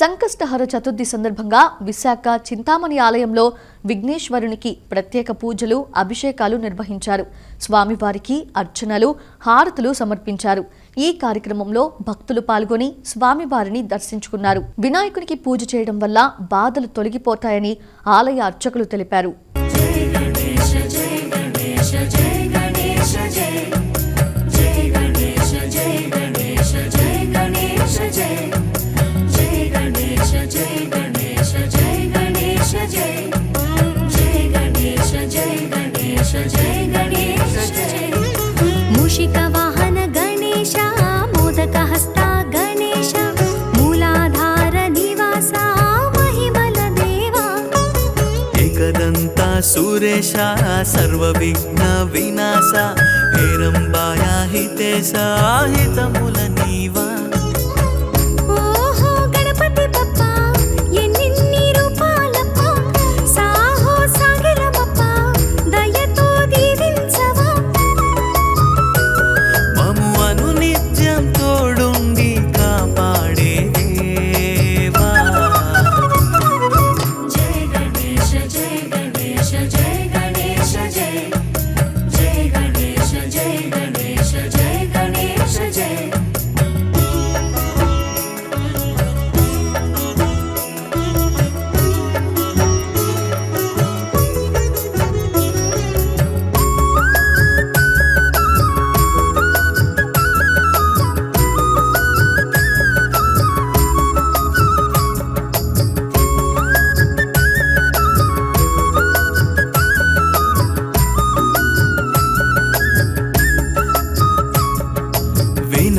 సంకష్టహర చతుర్థి సందర్భంగా విశాఖ చింతామణి ఆలయంలో విఘ్నేశ్వరునికి ప్రత్యేక పూజలు అభిషేకాలు నిర్వహించారు. స్వామివారికి అర్చనలు హారతులు సమర్పించారు. ఈ కార్యక్రమంలో భక్తులు పాల్గొని స్వామివారిని దర్శించుకున్నారు. వినాయకునికి పూజ చేయడం వల్ల బాధలు తొలగిపోతాయని ఆలయ అర్చకులు తెలిపారు. జగదంతా సురేశ సర్వవిఘ్న వినాశ హేరంబాయ హితే సాహితముల నీవా.